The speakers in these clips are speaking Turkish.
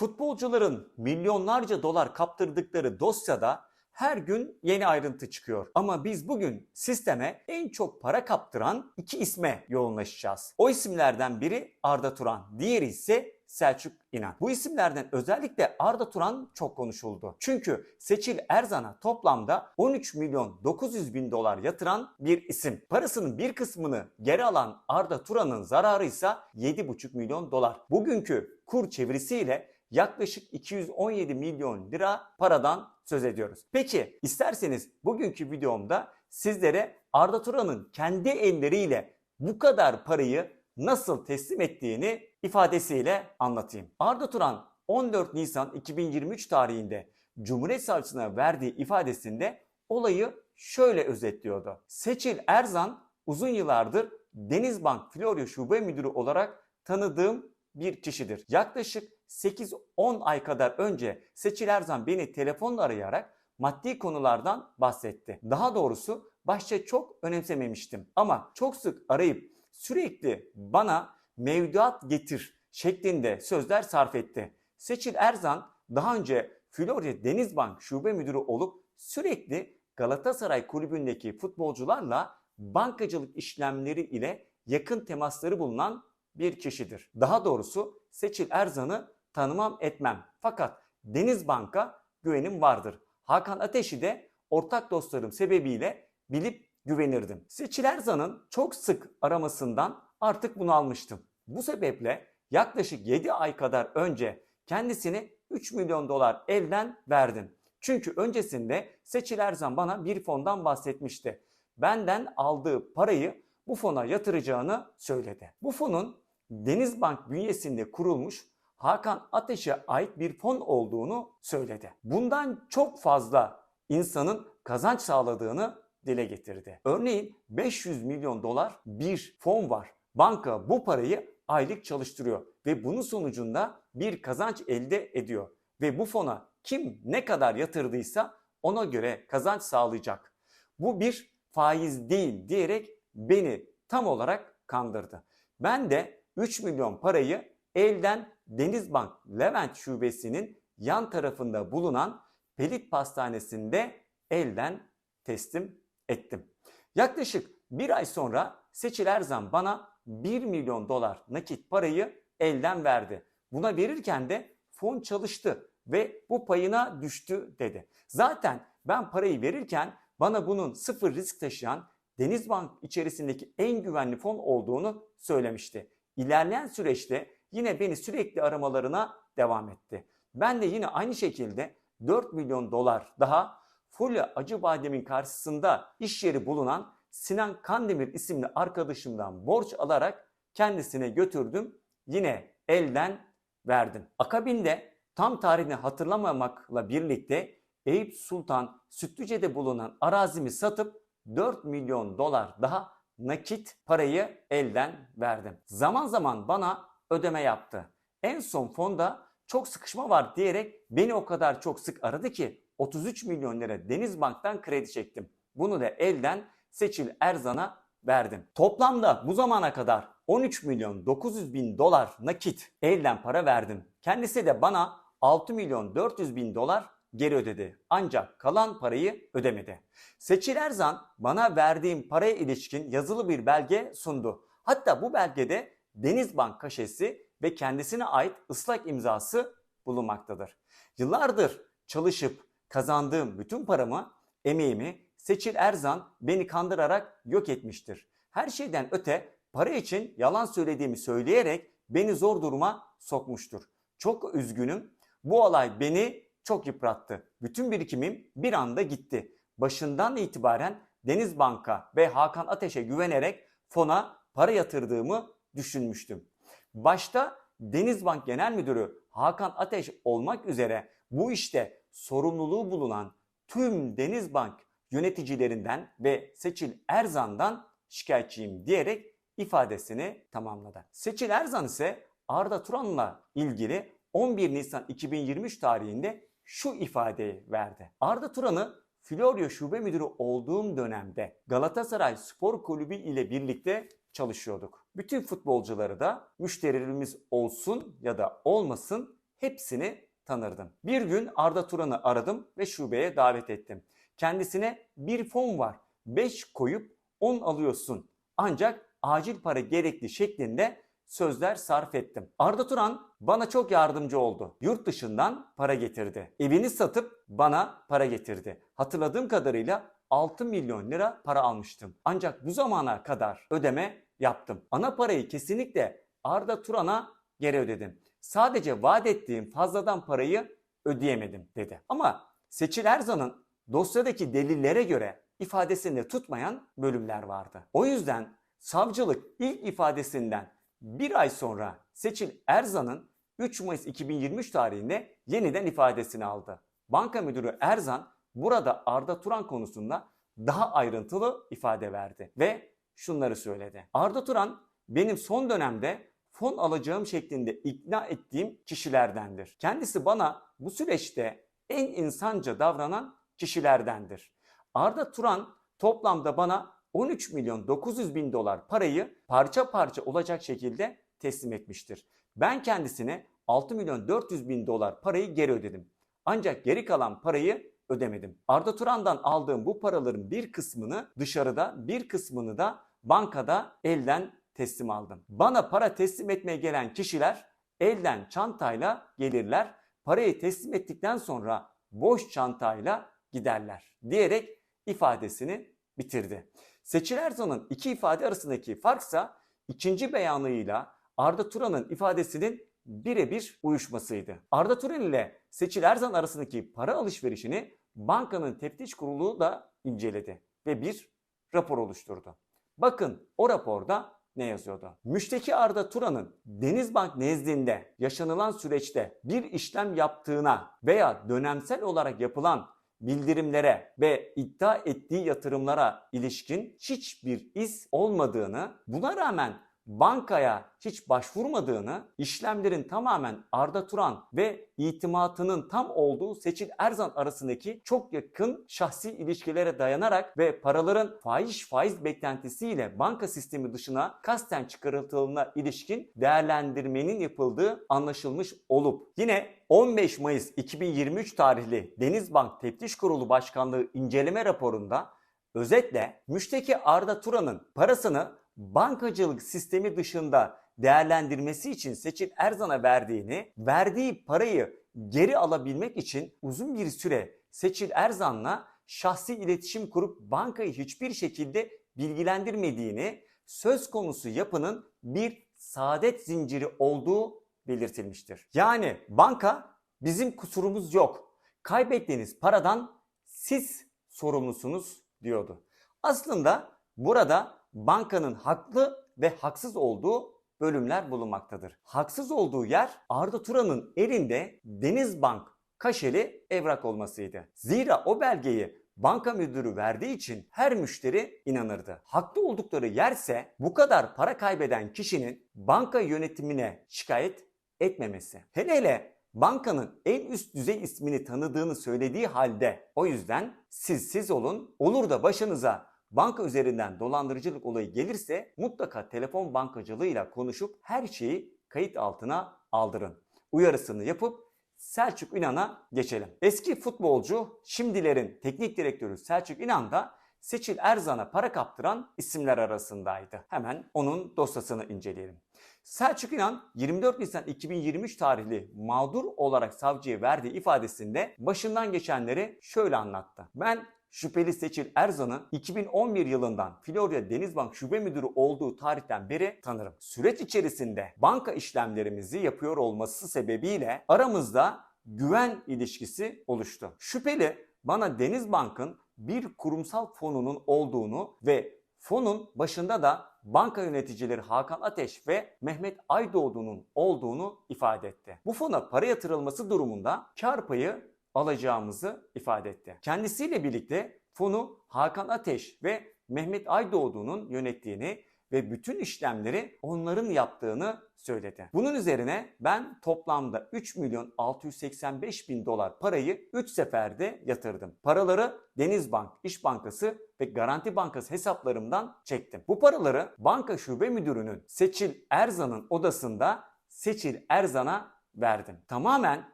Futbolcuların milyonlarca dolar kaptırdıkları dosyada her gün yeni ayrıntı çıkıyor. Ama biz bugün sisteme en çok para kaptıran iki isme yoğunlaşacağız. O isimlerden biri Arda Turan, diğeri ise Selçuk İnan. Bu isimlerden özellikle Arda Turan çok konuşuldu. Çünkü Seçil Erzan'a toplamda 13 milyon 900 bin dolar yatıran bir isim. Parasının bir kısmını geri alan Arda Turan'ın zararı ise 7,5 milyon dolar. Bugünkü kur çevirisiyle yaklaşık 217 milyon lira paradan söz ediyoruz. Peki isterseniz bugünkü videomda sizlere Arda Turan'ın kendi elleriyle bu kadar parayı nasıl teslim ettiğini ifadesiyle anlatayım. Arda Turan 14 Nisan 2023 tarihinde Cumhuriyet Savcısına verdiği ifadesinde olayı şöyle özetliyordu. Seçil Erzan uzun yıllardır Denizbank Florya Şube Müdürü olarak tanıdığım bir kişidir. Yaklaşık 8-10 ay kadar önce Seçil Erzan beni telefonla arayarak maddi konulardan bahsetti. Daha doğrusu başta çok önemsememiştim ama çok sık arayıp sürekli bana mevduat getir şeklinde sözler sarf etti. Seçil Erzan daha önce Florya Denizbank Şube Müdürü olup sürekli Galatasaray kulübündeki futbolcularla bankacılık işlemleri ile yakın temasları bulunan bir kişidir. Daha doğrusu Seçil Erzan'ı tanımam etmem. Fakat Denizbank'a güvenim vardır. Hakan Ateş'i de ortak dostlarım sebebiyle bilip güvenirdim. Seçil Erzan'ın çok sık aramasından artık bunu almıştım. Bu sebeple yaklaşık 7 ay kadar önce kendisine 3 milyon dolar elden verdim. Çünkü öncesinde Seçil Erzan bana bir fondan bahsetmişti. Benden aldığı parayı bu fona yatıracağını söyledi. Bu fonun Denizbank bünyesinde kurulmuş Hakan Ateş'e ait bir fon olduğunu söyledi. Bundan çok fazla insanın kazanç sağladığını dile getirdi. Örneğin 500 milyon dolar bir fon var. Banka bu parayı aylık çalıştırıyor ve bunun sonucunda bir kazanç elde ediyor. Ve bu fona kim ne kadar yatırdıysa ona göre kazanç sağlayacak. Bu bir faiz değil diyerek beni tam olarak kandırdı. Ben de 3 milyon parayı elden Denizbank Levent şubesinin yan tarafında bulunan Pelit Pastanesi'nde elden teslim ettim. Yaklaşık bir ay sonra Seçil Erzan bana 1 milyon dolar nakit parayı elden verdi. Buna verirken de fon çalıştı ve bu payına düştü dedi. Zaten ben parayı verirken bana bunun sıfır risk taşıyan Denizbank içerisindeki en güvenli fon olduğunu söylemişti. İlerleyen süreçte yine beni sürekli aramalarına devam etti. Ben de yine aynı şekilde 4 milyon dolar daha Fulya Acıbadem'in karşısında iş yeri bulunan Sinan Kandemir isimli arkadaşımdan borç alarak kendisine götürdüm. Yine elden verdim. Akabinde tam tarihini hatırlamamakla birlikte Eyüp Sultan Sütlüce'de bulunan arazimi satıp 4 milyon dolar daha nakit parayı elden verdim. Zaman zaman bana ödeme yaptı. En son fonda çok sıkışma var diyerek beni o kadar çok sık aradı ki 33 milyon lira Denizbank'tan kredi çektim. Bunu da elden Seçil Erzan'a verdim. Toplamda bu zamana kadar 13 milyon 900 bin dolar nakit elden para verdim. Kendisi de bana 6 milyon 400 bin dolar geri ödedi. Ancak kalan parayı ödemedi. Seçil Erzan bana verdiğim paraya ilişkin yazılı bir belge sundu. Hatta bu belgede Denizbank kaşesi ve kendisine ait ıslak imzası bulunmaktadır. Yıllardır çalışıp kazandığım bütün paramı, emeğimi Seçil Erzan beni kandırarak yok etmiştir. Her şeyden öte para için yalan söylediğimi söyleyerek beni zor duruma sokmuştur. Çok üzgünüm. Bu olay beni çok yıprattı. Bütün birikimim bir anda gitti. Başından itibaren Denizbank'a ve Hakan Ateş'e güvenerek fona para yatırdığımı düşünmüştüm. Başta Denizbank Genel Müdürü Hakan Ateş olmak üzere bu işte sorumluluğu bulunan tüm Denizbank yöneticilerinden ve Seçil Erzan'dan şikayetçiyim diyerek ifadesini tamamladı. Seçil Erzan ise Arda Turan'la ilgili 11 Nisan 2023 tarihinde şu ifadeyi verdi. Arda Turan'ı Florya Şube Müdürü olduğum dönemde Galatasaray Spor Kulübü ile birlikte çalışıyorduk. Bütün futbolcuları da müşterilerimiz olsun ya da olmasın hepsini tanırdım. Bir gün Arda Turan'ı aradım ve şubeye davet ettim. Kendisine bir fon var. 5 koyup 10 alıyorsun. Ancak acil para gerekli şeklinde sözler sarf ettim. Arda Turan bana çok yardımcı oldu. Yurt dışından para getirdi. Evini satıp bana para getirdi. Hatırladığım kadarıyla 6 milyon lira para almıştım. Ancak bu zamana kadar ödeme yaptım. Ana parayı kesinlikle Arda Turan'a geri ödedim. Sadece vaat ettiğim fazladan parayı ödeyemedim dedi. Ama Seçil Erzan'ın dosyadaki delillere göre ifadesinde tutmayan bölümler vardı. O yüzden savcılık ilk ifadesinden bir ay sonra Seçil Erzan'ın 3 Mayıs 2023 tarihinde yeniden ifadesini aldı. Banka müdürü Erzan burada Arda Turan konusunda daha ayrıntılı ifade verdi ve şunları söyledi. Arda Turan benim son dönemde fon alacağım şeklinde ikna ettiğim kişilerdendir. Kendisi bana bu süreçte en insanca davranan kişilerdendir. Arda Turan toplamda bana 13 milyon 900 bin dolar parayı parça parça olacak şekilde teslim etmiştir. Ben kendisine 6 milyon 400 bin dolar parayı geri ödedim. Ancak geri kalan parayı ödemedim. Arda Turan'dan aldığım bu paraların bir kısmını dışarıda bir kısmını da bankada elden teslim aldım. Bana para teslim etmeye gelen kişiler elden çantayla gelirler. Parayı teslim ettikten sonra boş çantayla giderler diyerek ifadesini bitirdi. Seçil Erzan'ın iki ifade arasındaki farksa ikinci beyanıyla Arda Turan'ın ifadesinin birebir uyuşmasıydı. Arda Turan ile Seçil Erzan arasındaki para alışverişini bankanın teftiş kurulu da inceledi ve bir rapor oluşturdu. Bakın o raporda ne yazıyordu? Müşteki Arda Turan'ın Denizbank nezdinde yaşanılan süreçte bir işlem yaptığına veya dönemsel olarak yapılan bildirimlere ve iddia ettiği yatırımlara ilişkin hiçbir iz olmadığını, buna rağmen bankaya hiç başvurmadığını, işlemlerin tamamen Arda Turan ve itimatının tam olduğu Seçil Erzan arasındaki çok yakın şahsi ilişkilere dayanarak ve paraların faiz faiz beklentisiyle banka sistemi dışına kasten çıkarıldığına ilişkin değerlendirmenin yapıldığı anlaşılmış olup yine 15 Mayıs 2023 tarihli Denizbank Teftiş Kurulu Başkanlığı inceleme raporunda özetle müşteki Arda Turan'ın parasını bankacılık sistemi dışında değerlendirmesi için Seçil Erzan'a verdiğini, verdiği parayı geri alabilmek için uzun bir süre Seçil Erzan'la şahsi iletişim kurup bankayı hiçbir şekilde bilgilendirmediğini, söz konusu yapının bir saadet zinciri olduğu belirtilmiştir. Yani banka bizim kusurumuz yok. Kaybettiğiniz paradan siz sorumlusunuz diyordu. Aslında burada bankanın haklı ve haksız olduğu bölümler bulunmaktadır. Haksız olduğu yer Arda Turan'ın elinde Denizbank kaşeli evrak olmasıydı. Zira o belgeyi banka müdürü verdiği için her müşteri inanırdı. Haklı oldukları yerse bu kadar para kaybeden kişinin banka yönetimine şikayet etmemesi. Hele hele bankanın en üst düzey ismini tanıdığını söylediği halde o yüzden siz siz olun olur da başınıza banka üzerinden dolandırıcılık olayı gelirse mutlaka telefon bankacılığıyla konuşup her şeyi kayıt altına aldırın. Uyarısını yapıp Selçuk İnan'a geçelim. Eski futbolcu, şimdilerin teknik direktörü Selçuk İnan da Seçil Erzan'a para kaptıran isimler arasındaydı. Hemen onun dosyasını inceleyelim. Selçuk İnan 24 Nisan 2023 tarihli mağdur olarak savcıya verdiği ifadesinde başından geçenleri şöyle anlattı. Ben şüpheli Seçil Erzan'ı 2011 yılından Florya Denizbank Şube Müdürü olduğu tarihten beri tanırım. Süreç içerisinde banka işlemlerimizi yapıyor olması sebebiyle aramızda güven ilişkisi oluştu. Şüpheli bana Denizbank'ın bir kurumsal fonunun olduğunu ve fonun başında da banka yöneticileri Hakan Ateş ve Mehmet Aydoğdu'nun olduğunu ifade etti. Bu fona para yatırılması durumunda kar payı alacağımızı ifade etti. Kendisiyle birlikte fonu Hakan Ateş ve Mehmet Aydoğdu'nun yönettiğini ve bütün işlemleri onların yaptığını söyledi. Bunun üzerine ben toplamda 3 milyon 685 bin dolar parayı 3 seferde yatırdım. Paraları Denizbank, İş Bankası ve Garanti Bankası hesaplarımdan çektim. Bu paraları banka şube müdürünün Seçil Erzan'ın odasında Seçil Erzan'a verdim. Tamamen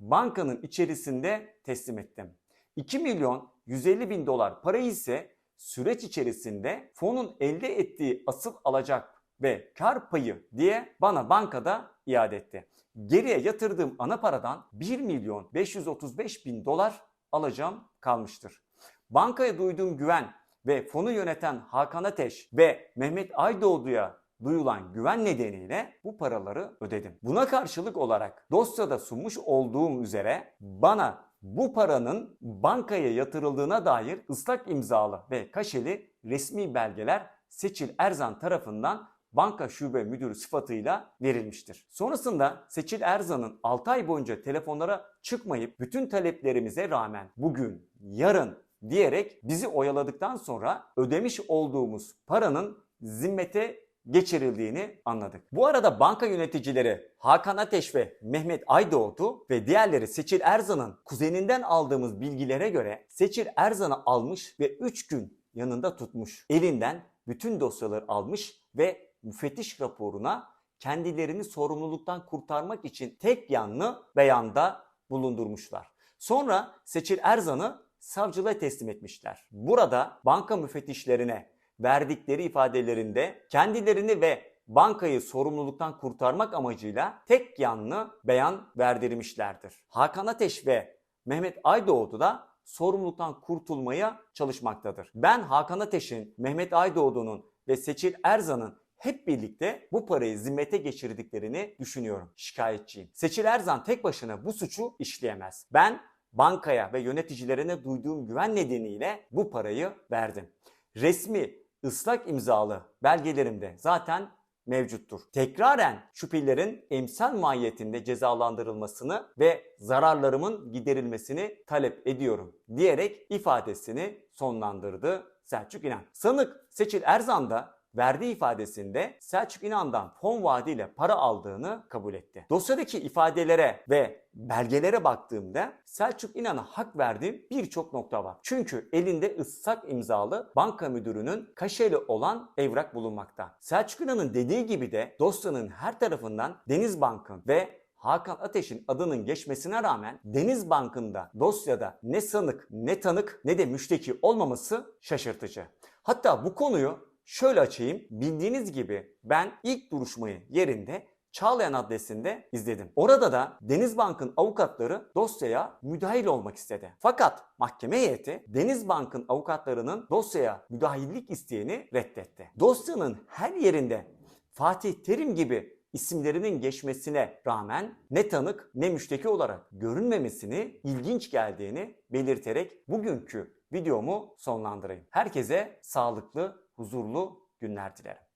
bankanın içerisinde teslim ettim. 2 milyon 150 bin dolar parayı ise süreç içerisinde fonun elde ettiği asıl alacak ve kar payı diye bana bankada iade etti. Geriye yatırdığım ana paradan 1 milyon 535 bin dolar alacağım kalmıştır. Bankaya duyduğum güven ve fonu yöneten Hakan Ateş ve Mehmet Aydoğdu'ya duyulan güven nedeniyle bu paraları ödedim. Buna karşılık olarak dosyada sunmuş olduğum üzere bana bu paranın bankaya yatırıldığına dair ıslak imzalı ve kaşeli resmi belgeler Seçil Erzan tarafından banka şube müdürü sıfatıyla verilmiştir. Sonrasında Seçil Erzan'ın 6 ay boyunca telefonlara çıkmayıp bütün taleplerimize rağmen bugün, yarın diyerek bizi oyaladıktan sonra ödemiş olduğumuz paranın zimmete geçirildiğini anladık. Bu arada banka yöneticileri Hakan Ateş ve Mehmet Aydoğdu ve diğerleri Seçil Erzan'ın kuzeninden aldığımız bilgilere göre Seçil Erzan'ı almış ve 3 gün yanında tutmuş. Elinden bütün dosyaları almış ve müfettiş raporuna kendilerini sorumluluktan kurtarmak için tek yanlı beyanda bulundurmuşlar. Sonra Seçil Erzan'ı savcılığa teslim etmişler. Burada banka müfettişlerine verdikleri ifadelerinde kendilerini ve bankayı sorumluluktan kurtarmak amacıyla tek yanlı beyan verdirmişlerdir. Hakan Ateş ve Mehmet Aydoğdu da sorumluluktan kurtulmaya çalışmaktadır. Ben Hakan Ateş'in, Mehmet Aydoğdu'nun ve Seçil Erzan'ın hep birlikte bu parayı zimmete geçirdiklerini düşünüyorum. Şikayetçiyim. Seçil Erzan tek başına bu suçu işleyemez. Ben bankaya ve yöneticilerine duyduğum güven nedeniyle bu parayı verdim. Resmi ıslak imzalı belgelerimde zaten mevcuttur. Tekraren şüphelerin emsal mahiyetinde cezalandırılmasını ve zararlarımın giderilmesini talep ediyorum diyerek ifadesini sonlandırdı Selçuk İnan. Sanık Seçil Erzan da verdiği ifadesinde Selçuk İnan'dan fon vaadiyle para aldığını kabul etti. Dosyadaki ifadelere ve belgelere baktığımda Selçuk İnan'a hak verdiğim birçok nokta var. Çünkü elinde ıslak imzalı banka müdürünün kaşeli olan evrak bulunmakta. Selçuk İnan'ın dediği gibi de dosyanın her tarafından Denizbank'ın ve Hakan Ateş'in adının geçmesine rağmen Deniz Bank'ında dosyada ne sanık ne tanık ne de müşteki olmaması şaşırtıcı. Hatta bu konuyu şöyle açayım. Bildiğiniz gibi ben ilk duruşmayı yerinde Çağlayan adresinde izledim. Orada da Denizbank'ın avukatları dosyaya müdahil olmak istedi. Fakat mahkeme heyeti Denizbank'ın avukatlarının dosyaya müdahillik isteğini reddetti. Dosyanın her yerinde Fatih Terim gibi isimlerinin geçmesine rağmen ne tanık ne müşteki olarak görünmemesini ilginç geldiğini belirterek bugünkü videomu sonlandırayım. Herkese sağlıklı, huzurlu günler dilerim.